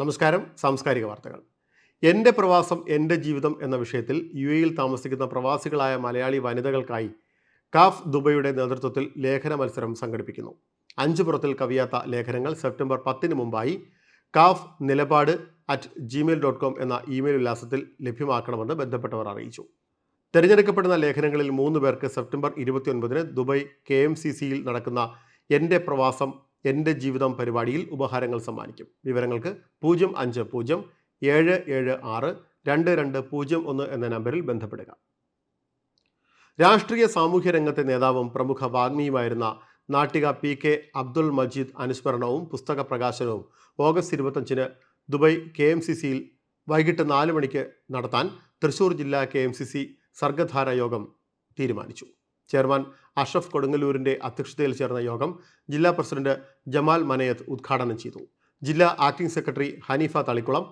നമസ്കാരം സാംസ്കാരിക വാർത്തകൾ. എന്റെ പ്രവാസം എന്റെ ജീവിതം എന്ന വിഷയത്തിൽ യു എയിൽ താമസിക്കുന്ന പ്രവാസികളായ മലയാളി വനിതകൾക്കായി കാഫ് ദുബൈയുടെ നേതൃത്വത്തിൽ ലേഖന മത്സരം സംഘടിപ്പിക്കുന്നു. അഞ്ച് പുറത്തിൽ കവിയാത്ത ലേഖനങ്ങൾ സെപ്റ്റംബർ പത്തിന് മുമ്പായി കാഫ് നിലപാട് അറ്റ് ജിമെയിൽ ഡോട്ട് കോം എന്ന ഇമെയിൽ വിലാസത്തിൽ ലഭ്യമാക്കണമെന്ന് ബന്ധപ്പെട്ടവർ അറിയിച്ചു. തിരഞ്ഞെടുക്കപ്പെടുന്ന ലേഖനങ്ങളിൽ മൂന്ന് പേർക്ക് സെപ്റ്റംബർ ഇരുപത്തിയൊൻപതിന് ദുബൈ കെ എം സി സിയിൽ നടക്കുന്ന എന്റെ പ്രവാസം എന്റെ ജീവിതം പരിപാടിയിൽ ഉപഹാരങ്ങൾ സമ്മാനിക്കും. വിവരങ്ങൾക്ക് പൂജ്യം അഞ്ച് പൂജ്യം ഏഴ് ഏഴ് ആറ് രണ്ട് രണ്ട് പൂജ്യം ഒന്ന് എന്ന നമ്പറിൽ ബന്ധപ്പെടുക. രാഷ്ട്രീയ സാമൂഹ്യ രംഗത്തെ നേതാവും പ്രമുഖ വാഗ്മിയുമായിരുന്ന നാട്ടിക പി കെ അബ്ദുൾ മജീദ് അനുസ്മരണവും പുസ്തക പ്രകാശനവും ഓഗസ്റ്റ് ഇരുപത്തഞ്ചിന് ദുബായ് കെ എം സി സിയിൽ വൈകിട്ട് നാല് മണിക്ക് നടത്താൻ തൃശൂർ ജില്ലാ K M C C Sargadhara യോഗം തീരുമാനിച്ചു. ചെയർമാൻ അഷ്റഫ് കൊടുങ്ങല്ലൂരിന്റെ അധ്യക്ഷതയിൽ ചേർന്ന യോഗം ജില്ലാ പ്രസിഡന്റ് ജമാൽ മനയത്ത് ഉദ്ഘാടനം ചെയ്തു. ജില്ലാ acting secretary Haneefa Thalikulam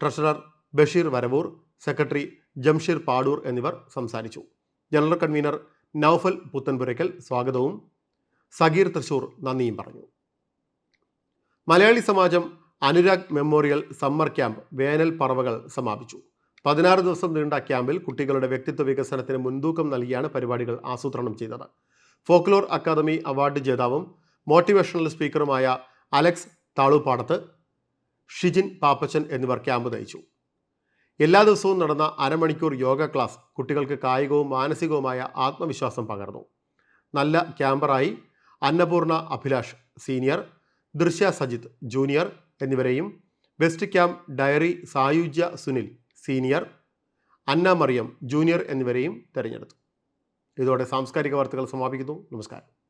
treasurer Basheer Varavoor secretary Jamsheer Padoor എന്നിവർ സംസാരിച്ചു. ജനറൽ കൺവീനർ നൌഫൽ പുത്തൻപുരയ്ക്കൽ സ്വാഗതവും. സഗീർ തൃശൂർ നന്ദിയും പറഞ്ഞു. Malayali Samajam Anurag memorial summer camp വേനൽ പറവകൾ സമാപിച്ചു. പതിനാറ് ദിവസം നീണ്ട ക്യാമ്പിൽ കുട്ടികളുടെ വ്യക്തിത്വ വികസനത്തിന് മുൻതൂക്കം നൽകിയാണ് പരിപാടികൾ ആസൂത്രണം ചെയ്തത്. ഫോക്ലോർ അക്കാദമി അവാർഡ് ജേതാവും മോട്ടിവേഷണൽ സ്പീക്കറുമായ അലക്സ് താളുപാടത്ത് ഷിജിൻ പാപ്പച്ചൻ എന്നിവർ ക്യാമ്പ് നയിച്ചു. എല്ലാ ദിവസവും നടന്ന അരമണിക്കൂർ യോഗ ക്ലാസ് കുട്ടികൾക്ക് കായികവും മാനസികവുമായ ആത്മവിശ്വാസം പകർന്നു. നല്ല ക്യാമ്പറായി അന്നപൂർണ അഭിലാഷ് സീനിയർ ദൃശ്യ സജിത് ജൂനിയർ എന്നിവരെയും best camp diary Sayujya Sunil senior Anna Mariyam junior എന്നിവരെയും തെരഞ്ഞെടുത്തു. ഇതോടെ സാംസ്കാരിക വാർത്തകൾ സമാപിക്കുന്നു. നമസ്കാരം.